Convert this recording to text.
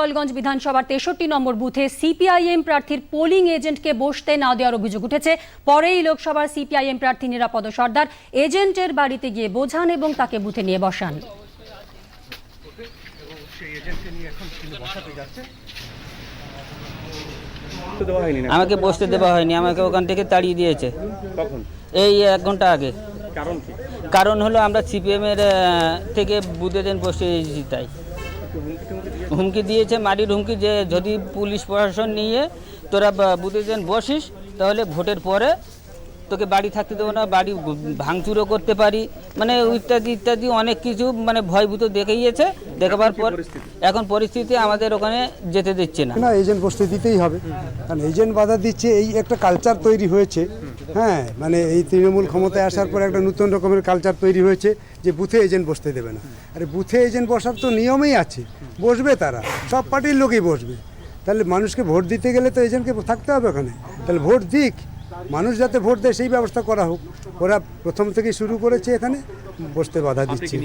হিঙ্গলগঞ্জ বিধানসভার তেষট্টি নম্বর বুথে সিপিআইএম প্রার্থীর পোলিং এজেন্টকে বসতে না দেওয়ার অভিযোগ উঠেছে। পরেই লোকসভার সিপিআইএম প্রার্থী নিরাপদ সর্দার এজেন্টের বাড়িতে গিয়ে বোঝান এবং তাকে বুথে নিয়ে বসান। আমাকে বসতে দেওয়া হয়নি আমাকে ওখান থেকে তাড়িয়ে দিয়েছে। এই এক ঘণ্টা আগে। কারণ কি? হলো আমরা সিপিএমের থেকে বুধে দিন বসে এসেছি তাই। হুমকি দিয়েছে মাটির হুমকি যে যদি পুলিশ প্রশাসন নিয়ে তোরা বুধে বসিস, তাহলে ভোটের পরে তোকে বাড়ি থাকতে দেবো না বাড়ি ভাঙচুরও করতে পারি। মানে ইত্যাদি ইত্যাদি অনেক কিছু মানে ভয়ভূত দেখিয়েছে। দেখাবার পর এখন পরিস্থিতি আমাদের ওখানে যেতে দিচ্ছে না। না এজেন্ট বসতে দিতেই হবে। কারণ এজেন্ট বাধা দিচ্ছে এই একটা কালচার তৈরি হয়েছে। হ্যাঁ মানে এই তৃণমূল ক্ষমতায় আসার পর একটা নতুন রকমের কালচার তৈরি হয়েছে যে বুথে এজেন্ট বসতে দেবে না। আরে বুথে এজেন্ট বসার তো নিয়মেই আছে। বসবে তারা সব পার্টির লোকই বসবে। তাহলে মানুষকে ভোট দিতে গেলে তো এজেন্টকে থাকতে হবে ওখানে। তাহলে ভোট দিক। মানুষ যাতে ভোট দেয় সেই ব্যবস্থা করা হোক। ওরা প্রথম থেকে শুরু করেছে এখানে বসতে বাধা দিচ্ছে।